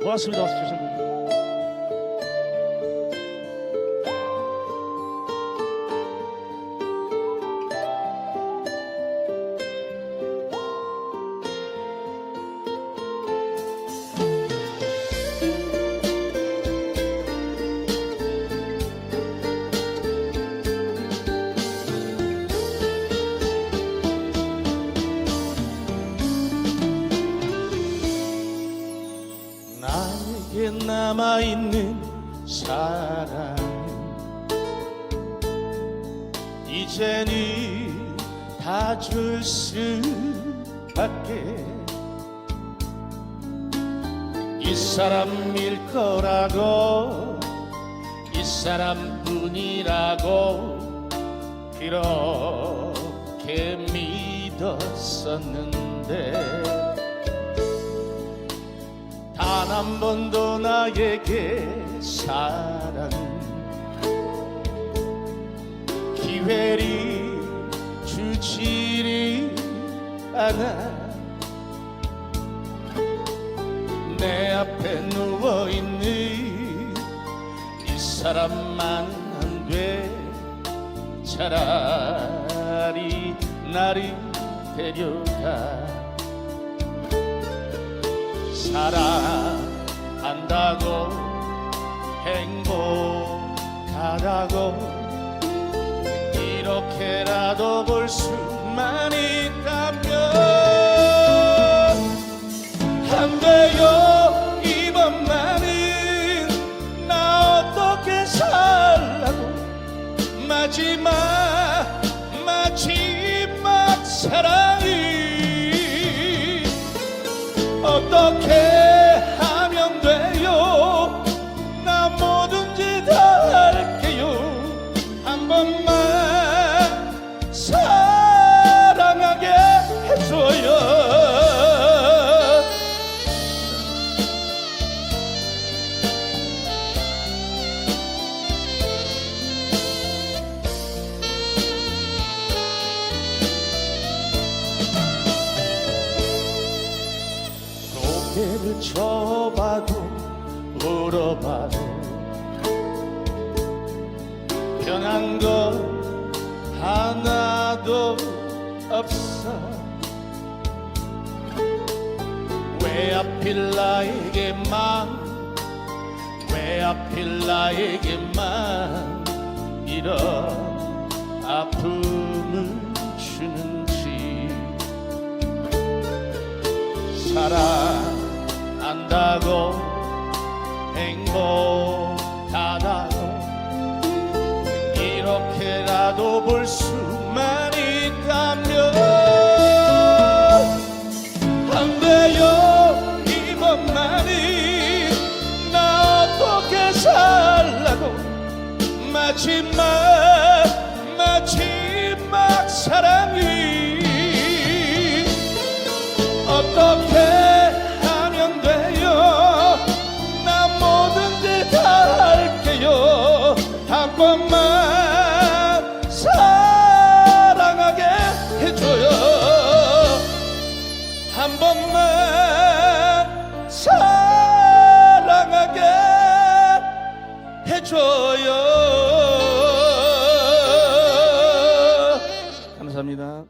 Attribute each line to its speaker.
Speaker 1: 고맙습니다. 어서 주신 나에게 남아있는 사랑 이제는 다 줄 수밖에. 이 사람일 거라고 이 사람뿐이라고 그렇게 믿었었는데 단 한 번도 나에게 사랑. 기회를 주지를 않아. 내 앞에 누워있는 이 사람만 안 돼 차라리 나를 데려가. 사랑 한다고 행복하다고 이렇게라도 볼 수만 있다면 안 돼요 이번만은 나 어떻게 살라고? 마지막 마지막 사랑이 어떻게 고개를 쳐봐도 물어봐도 변한 것 하나도 없어. 왜 하필 나에게만 왜 하필 나에게만 이런 아픔을 주는지. 사랑 한다고 행복하다고 이렇게라도 볼 수만 있다면 안 돼요 이번만이 나 어떻게 살라고 마지막 번만 사랑하게 해줘요. 한 번만 사랑하게 해줘요. 감사합니다.